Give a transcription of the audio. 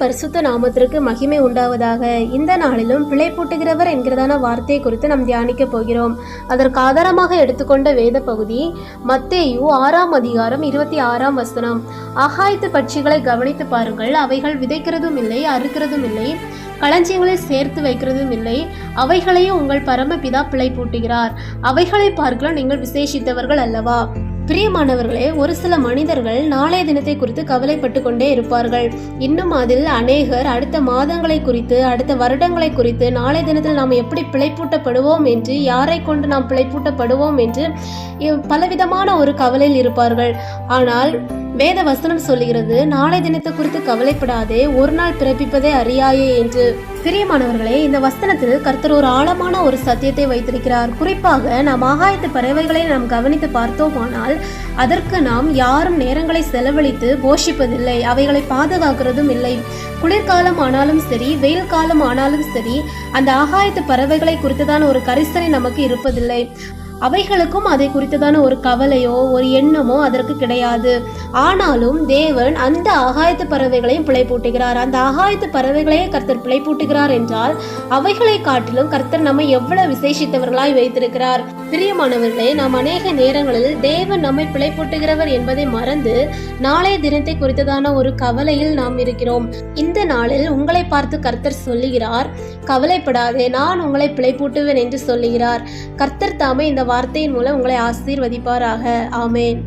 பரிசுத்த நாமத்திற்கு மகிமை உண்டாவதாக. இந்த நாளிலும் பிழைப்பூட்டுகிறவர் என்கிறதான வார்த்தையை குறித்து நாம் தியானிக்க போகிறோம். அதற்கு ஆதாரமாக எடுத்துக்கொண்ட வேத பகுதி மத்தேயு ஆறாம் அதிகாரம் இருபத்தி ஆறாம் வசனம். ஆகாயத்து பட்சிகளை கவனித்து பாருங்கள். அவைகள் விதைக்கிறதும் இல்லை அறுக்கிறதும் இல்லை களஞ்சியங்களை சேர்த்து வைக்கிறதும் இல்லை. அவைகளையும் உங்கள் பரமபிதா பிழைப்பூட்டுகிறார் அவைகளை பார்க்கலாம் நீங்கள் விசேஷித்தவர்கள் அல்லவா? பிரியமானவர்களே ஒரு சில மனிதர்கள் நாளைய தினத்தை குறித்து கவலைப்பட்டு கொண்டே இருப்பார்கள். இன்னும் அதில் அநேகர் அடுத்த மாதங்களை குறித்து அடுத்த வருடங்களை குறித்து நாளைய தினத்தில் நாம் எப்படி பிழைப்பூட்டப்படுவோம் என்று யாரை கொண்டு நாம் பிழைப்பூட்டப்படுவோம் என்று பலவிதமான ஒரு கவலையில் இருப்பார்கள். ஆனால் வேத வசனம் சொல்லுகிறது நாளை தினத்தை குறித்து கவலைப்படாதே ஒரு நாள் பிறப்பிப்பதே அறியாயே என்று. பிரியமானவர்களே இந்த வசனத்தில் கர்த்தர் ஒரு ஆழமான ஒரு சத்தியத்தை வைத்திருக்கிறார். குறிப்பாக நாம் ஆகாயத்து பறவைகளை நாம் கவனித்து பார்த்தோமானால் அதற்கு நாம் யாரும் நேரங்களை செலவழித்து போஷிப்பதில்லை. அவைகளை பாதுகாக்கிறதும் இல்லை. குளிர்காலம் ஆனாலும் சரி வெயில் காலம் ஆனாலும் சரி அந்த ஆகாயத்து பறவைகளை குறித்துதான் ஒரு கரிசனை நமக்கு இருப்பதில்லை. அவைகளுக்கும் அதை குறித்ததான ஒரு கவலையோ ஒரு எண்ணமோ அதற்கு கிடையாது. ஆனாலும் தேவன் அந்த ஆகாயத்து பறவைகளையும் பிழைப்பூட்டுகிறார். அந்த ஆகாயத்து பறவைகளையே கர்த்தர் பிழைப்பூட்டுகிறார் என்றால் அவைகளை காட்டிலும் கர்த்தர் நம்மை எவ்வளவு விசேஷித்தவர்களாய் வைத்திருக்கிறார். பிரியமானவர்களே நாம் அநேக நேரங்களில் தேவன் நம்மை பிழைப்பூட்டுகிறவர் என்பதை மறந்து நாளைய தினத்தை குறித்ததான ஒரு கவலையில் நாம் இருக்கிறோம். இந்த நாளில் உங்களை பார்த்து கர்த்தர் சொல்லுகிறார் கவலைப்படாதே நான் உங்களை பிழைப்பூட்டுவேன் என்று சொல்லுகிறார். கர்த்தர் தாமே இந்த வார்த்தையின் மூலம் உங்களை ஆசீர்வதிப்பாராக. ஆமேன்.